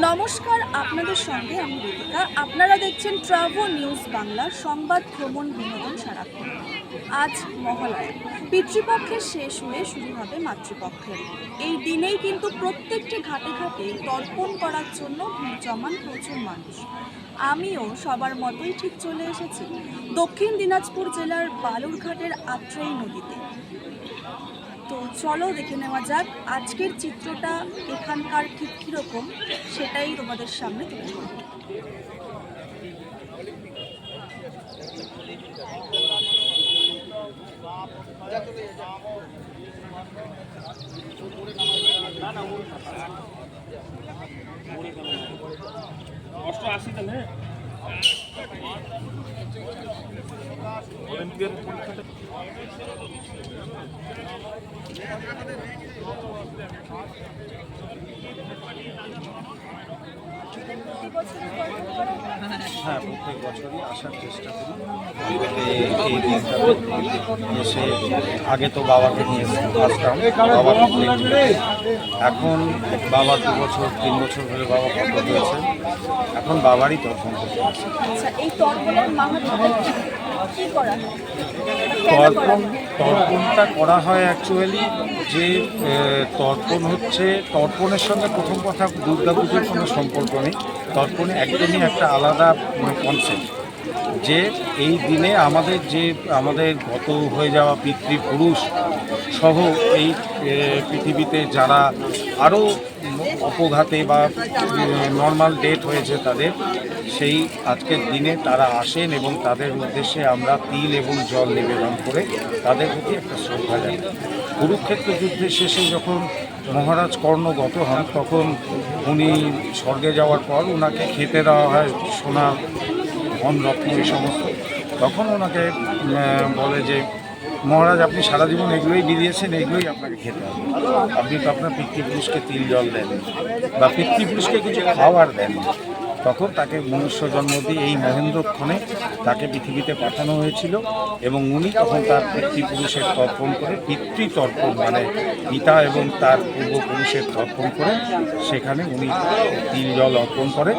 নমস্কার, আপনাদের সঙ্গে আমি রিতিকা। আপনারা দেখছেন ট্রাভো নিউজ বাংলা সংবাদ, ভ্রমণ, বিনোদন, সারাক্ষণ। আজ মহালয়া। পিতৃপক্ষের শেষ হয়ে শুরু হবে মাতৃপক্ষের। এই দিনেই কিন্তু প্রত্যেকটি ঘাটে ঘাটে তর্পণ করার জন্য ভিড় জমান প্রচুর মানুষ। আমিও সবার মতোই ঠিক চলে এসেছি। দক্ষিণ দিনাজপুর জেলার বালুরঘাটের আত্রেই নদীতে। তো চলো দেখে নেওয়া যাক, আজকের চিত্রটা এখানকার ঠিক কীরকম সেটাই তোমাদের সামনে তুলে ধরবো। তাহলে? হ্যাঁ অলিম্পিয়ার পরীক্ষাটা হ্যাঁ প্রত্যেক বছরই আসার চেষ্টা করি। এসে আগে তো বাবাকে নিয়ে আসতাম, বাবা এখন বাবা দু বছর, তিন বছর ধরে বাবা কত হয়েছে এখন বাবারই তর্পণ করতে তর্পণ, তর্পণটা করা হয় অ্যাকচুয়ালি যে তর্পণ হচ্ছে, তর্পণের সঙ্গে প্রথম কথা দুর্গা পুজোর কোনো সম্পর্ক নেই। তর্পণে একদমই একটা আলাদা কনসেপ্ট যে এই দিনে আমাদের যে, আমাদের গত হয়ে যাওয়া পিতৃপুরুষ সহ এই পৃথিবীতে যারা আরও অপঘাতে বা নর্মাল ডেট হয়েছে তাদের, সেই আজকের দিনে তারা আসেন এবং তাদের উদ্দেশ্যে আমরা তিল এবং জল নিবেদন করে তাদের প্রতি একটা শ্রদ্ধা জানাই। কুরুক্ষেত্র যুদ্ধের শেষে যখন মহারাজ কর্ণগত হন, তখন উনি স্বর্গে যাওয়ার পর ওনাকে খেতে দেওয়া হয়, সোনা, ধন, রত্ন, এই সমস্ত। তখন ওনাকে বলে যে মহারাজ, আপনি সারা জীবন এগুলোই বিরিয়েছেন এগুলোই আপনাকে খেতে হবে। আপনি তো আপনার পিতৃপুরুষকে তিল জল দেন বা পিতৃপুরুষকে কিছু খাওয়ার দেন তখন তাকে মনুষ্য জন্ম দিয়ে এই মহেন্দ্রক্ষণে তাকে পৃথিবীতে পাঠানো হয়েছিল এবং উনি তখন তার পিতৃপুরুষের তর্পণ করে, পিতৃতর্পণ মানে পিতা এবং তার পূর্বপুরুষের তর্পণ করে, সেখানে উনি তিল জল অর্পণ করে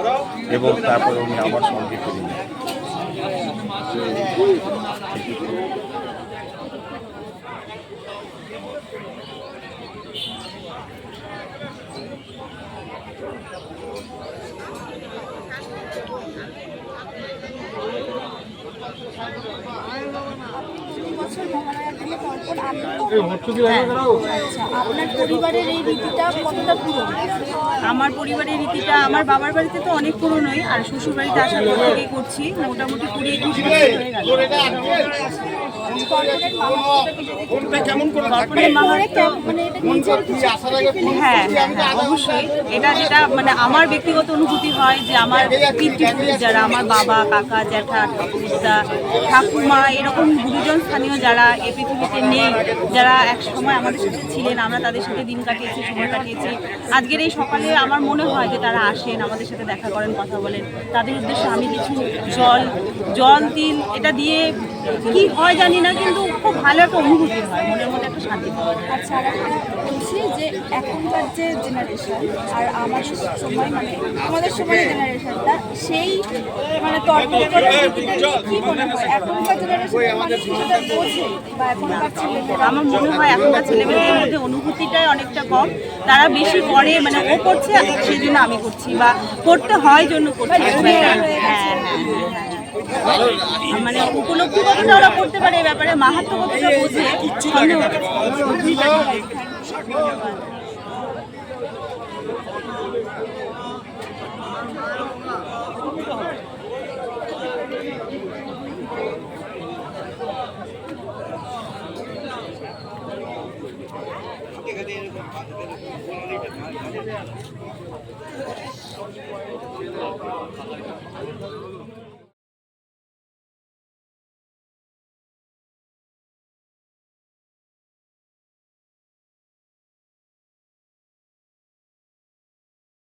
এবং তারপরে উনি আবার স্বর্গে ফিরে যান প্রতি বছর মহালয়ার দিনে তর্পণ আপনি করেন? আচ্ছা আপনার পরিবারের এই রীতিটা কতটা পুরনো আমার পরিবারের রীতিটা, আমার বাবার বাড়িতে তো অনেক পুরনোই, আর শ্বশুর বাড়িতে আসার পর থেকেই করছি। মোটামুটি কুড়ি একুশ বছর হয়ে গেল। মানে হ্যাঁ হ্যাঁ হ্যাঁ অবশ্যই এটা যেটা মানে আমার ব্যক্তিগত অনুভূতি হয় যে আমার পিতৃপুরুষ যারা আমার বাবা কাকা জ্যাঠা ঠাকুরদা ঠাকুমা এরকম গুরুজন স্থানীয় যারা এ পৃথিবীতে নেই যারা এক সময় আমাদের সাথে ছিলেন আমরা তাদের সাথে দিন কাটিয়েছি সময় কাটিয়েছি আজকের এই সকালে আমার মনে হয় যে তারা আসেন আমাদের সাথে দেখা করেন কথা বলেন তাদের উদ্দেশ্যে আমি কিছু জল জল তিল এটা দিয়ে কি হয় জানি না কিন্তু খুব ভালো একটা অনুভূতি হয় মনের মধ্যে একটা শান্তি আচ্ছা আর বলছি যে এখনকার যে জেনারেশন আর আমাদের সময় মানে আমাদের সময়ের জেনারেশনটা সেই মানে তর্ক কি মনে হয় এখনকার জেনারেশনের মানুষ কি সেটা বোঝে বা এখনকার ছেলেমেয়েরা? আমার মনে হয় এখনকার ছেলেমেয়েদের মধ্যে অনুভূতিটাই অনেকটা কম। তারা বেশি করে মানে ও করছে সেই জন্য আমি করছি বা করতে হয় জন্য করছি। একটা- হ্যাঁ, হ্যাঁ, হ্যাঁ, হ্যাঁ, হ্যাঁ। মানে উপলব্ধি কতটা ওরা করতে পারে এই ব্যাপারে? মাহাত্ম কতটা বোঝে?